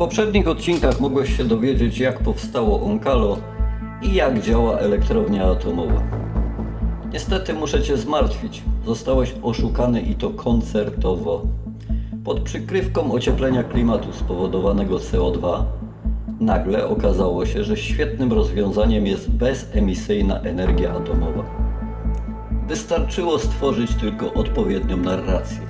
poprzednich odcinkach mogłeś się dowiedzieć, jak powstało Onkalo i jak działa elektrownia atomowa. Niestety muszę Cię zmartwić. Zostałeś oszukany i to koncertowo. Pod przykrywką ocieplenia klimatu spowodowanego CO2 nagle okazało się, że świetnym rozwiązaniem jest bezemisyjna energia atomowa. Wystarczyło stworzyć tylko odpowiednią narrację.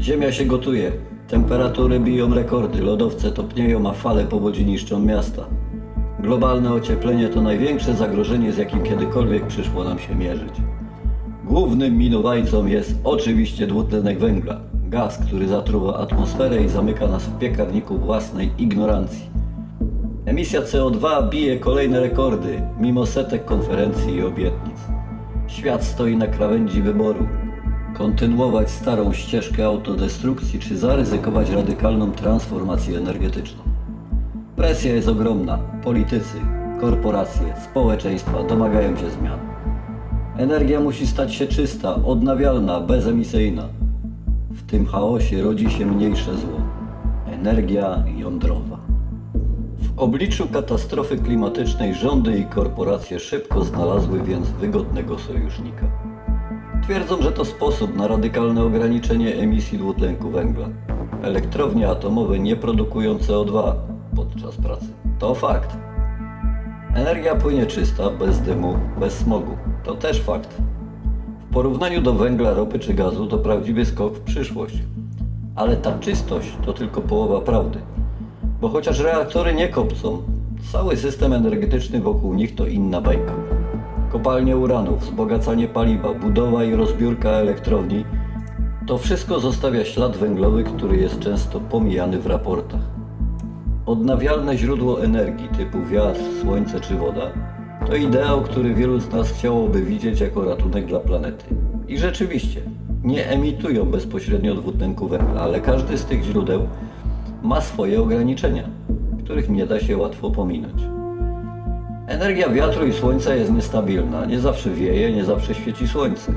Ziemia się gotuje, temperatury biją rekordy, lodowce topnieją, a fale powodzi niszczą miasta. Globalne ocieplenie to największe zagrożenie, z jakim kiedykolwiek przyszło nam się mierzyć. Głównym minowajcą jest oczywiście dwutlenek węgla, gaz, który zatruwa atmosferę i zamyka nas w piekarniku własnej ignorancji. Emisja CO2 bije kolejne rekordy, mimo setek konferencji i obietnic. Świat stoi na krawędzi wyboru. Kontynuować starą ścieżkę autodestrukcji, czy zaryzykować radykalną transformację energetyczną. Presja jest ogromna. Politycy, korporacje, społeczeństwa domagają się zmian. Energia musi stać się czysta, odnawialna, bezemisyjna. W tym chaosie rodzi się mniejsze zło energia jądrowa. W obliczu katastrofy klimatycznej rządy i korporacje szybko znalazły więc wygodnego sojusznika. Twierdzą, że to sposób na radykalne ograniczenie emisji dwutlenku węgla. Elektrownie atomowe nie produkują CO2 podczas pracy. To fakt. Energia płynie czysta, bez dymu, bez smogu. To też fakt. W porównaniu do węgla, ropy czy gazu to prawdziwy skok w przyszłość. Ale ta czystość to tylko połowa prawdy. Bo chociaż reaktory nie kopcą, cały system energetyczny wokół nich to inna bajka. Kopalnie uranu, wzbogacanie paliwa, budowa i rozbiórka elektrowni to wszystko zostawia ślad węglowy, który jest często pomijany w raportach. Odnawialne źródło energii typu wiatr, słońce czy woda to ideał, który wielu z nas chciałoby widzieć jako ratunek dla planety. I rzeczywiście, nie emitują bezpośrednio dwutlenku węgla, ale każdy z tych źródeł ma swoje ograniczenia, których nie da się łatwo pominąć. Energia wiatru i słońca jest niestabilna, nie zawsze wieje, nie zawsze świeci słońce.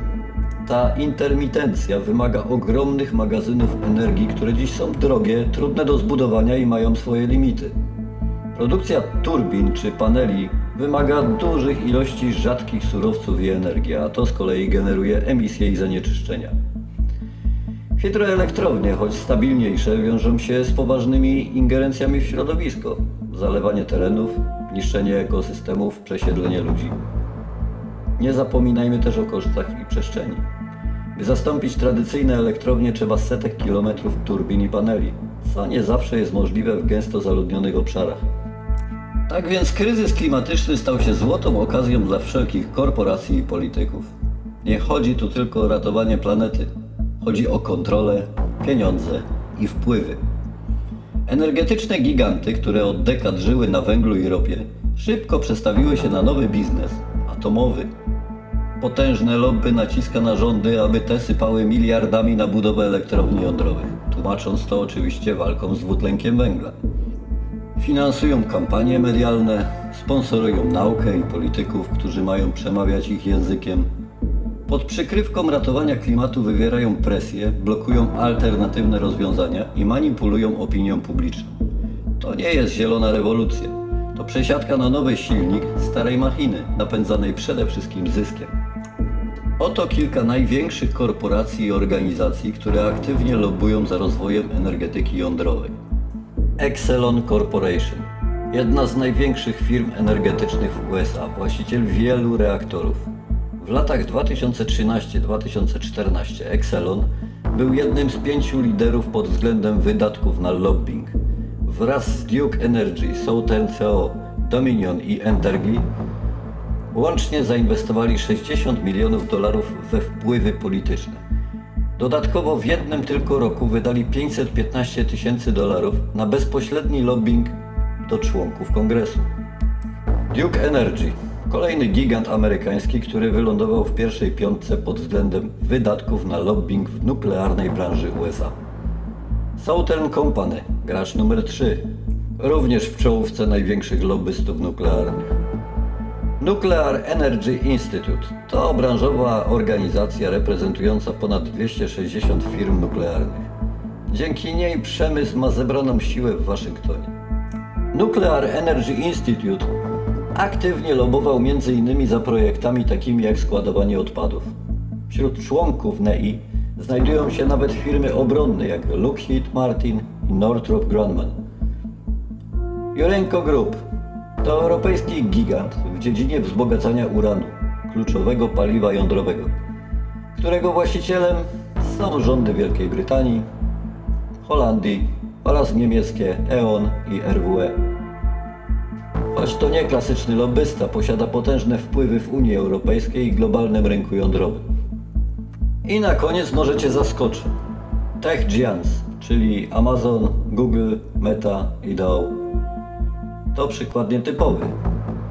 Ta intermitencja wymaga ogromnych magazynów energii, które dziś są drogie, trudne do zbudowania i mają swoje limity. Produkcja turbin czy paneli wymaga dużych ilości rzadkich surowców i energii, a to z kolei generuje emisje i zanieczyszczenia. Hydroelektrownie, choć stabilniejsze, wiążą się z poważnymi ingerencjami w środowisko. Zalewanie terenów, niszczenie ekosystemów, przesiedlenie ludzi. Nie zapominajmy też o kosztach i przestrzeni. By zastąpić tradycyjne elektrownie trzeba setek kilometrów turbin i paneli, co nie zawsze jest możliwe w gęsto zaludnionych obszarach. Tak więc kryzys klimatyczny stał się złotą okazją dla wszelkich korporacji i polityków. Nie chodzi tu tylko o ratowanie planety. Chodzi o kontrolę, pieniądze i wpływy. Energetyczne giganty, które od dekad żyły na węglu i ropie, szybko przestawiły się na nowy biznes atomowy. Potężne lobby naciska na rządy, aby te sypały miliardami na budowę elektrowni jądrowych, tłumacząc to oczywiście walką z dwutlenkiem węgla. Finansują kampanie medialne, sponsorują naukę i polityków, którzy mają przemawiać ich językiem. Pod przykrywką ratowania klimatu wywierają presję, blokują alternatywne rozwiązania i manipulują opinią publiczną. To nie jest zielona rewolucja. To przesiadka na nowy silnik starej machiny, napędzanej przede wszystkim zyskiem. Oto kilka największych korporacji i organizacji, które aktywnie lobbują za rozwojem energetyki jądrowej. Exelon Corporation. Jedna z największych firm energetycznych w USA, właściciel wielu reaktorów. W latach 2013-2014 Exelon był jednym z pięciu liderów pod względem wydatków na lobbying. Wraz z Duke Energy, Southern CO, Dominion i Entergy łącznie zainwestowali 60 milionów dolarów we wpływy polityczne. Dodatkowo w jednym tylko roku wydali 515 tysięcy dolarów na bezpośredni lobbying do członków kongresu. Duke Energy, kolejny gigant amerykański, który wylądował w pierwszej piątce pod względem wydatków na lobbying w nuklearnej branży USA. Southern Company, gracz numer 3, również w czołówce największych lobbystów nuklearnych. Nuclear Energy Institute to branżowa organizacja reprezentująca ponad 260 firm nuklearnych. Dzięki niej przemysł ma zebraną siłę w Waszyngtonie. Nuclear Energy Institute aktywnie lobował m.in. za projektami takimi jak składowanie odpadów. Wśród członków NEI znajdują się nawet firmy obronne jak Lockheed Martin i Northrop Grumman. Jurenko Group to europejski gigant w dziedzinie wzbogacania uranu, kluczowego paliwa jądrowego, którego właścicielem są rządy Wielkiej Brytanii, Holandii oraz niemieckie E.ON i RWE. Choć to nie klasyczny lobbysta, posiada potężne wpływy w Unii Europejskiej i globalnym rynku jądrowym. I na koniec możecie zaskoczyć. Tech Giants, czyli Amazon, Google, Meta i Dow. To przykład nietypowy.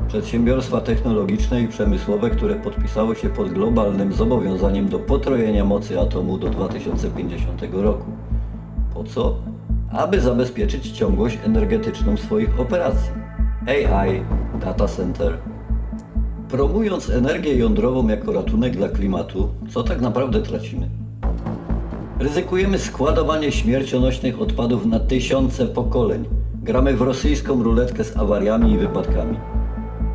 Przedsiębiorstwa technologiczne i przemysłowe, które podpisały się pod globalnym zobowiązaniem do potrojenia mocy atomu do 2050 roku. Po co? Aby zabezpieczyć ciągłość energetyczną swoich operacji. AI, data center. Promując energię jądrową jako ratunek dla klimatu, co tak naprawdę tracimy? Ryzykujemy składowanie śmiercionośnych odpadów na tysiące pokoleń. Gramy w rosyjską ruletkę z awariami i wypadkami.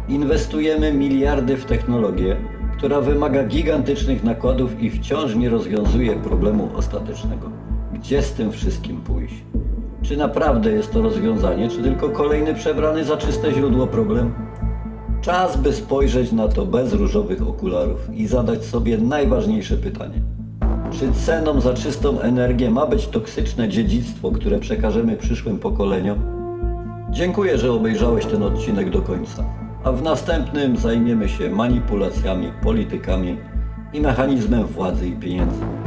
Inwestujemy miliardy w technologię, która wymaga gigantycznych nakładów i wciąż nie rozwiązuje problemu ostatecznego. Gdzie z tym wszystkim pójść? Czy naprawdę jest to rozwiązanie, czy tylko kolejny przebrany za czyste źródło problem? Czas, by spojrzeć na to bez różowych okularów i zadać sobie najważniejsze pytanie. Czy ceną za czystą energię ma być toksyczne dziedzictwo, które przekażemy przyszłym pokoleniom? Dziękuję, że obejrzałeś ten odcinek do końca, a w następnym zajmiemy się manipulacjami, politykami i mechanizmem władzy i pieniędzy.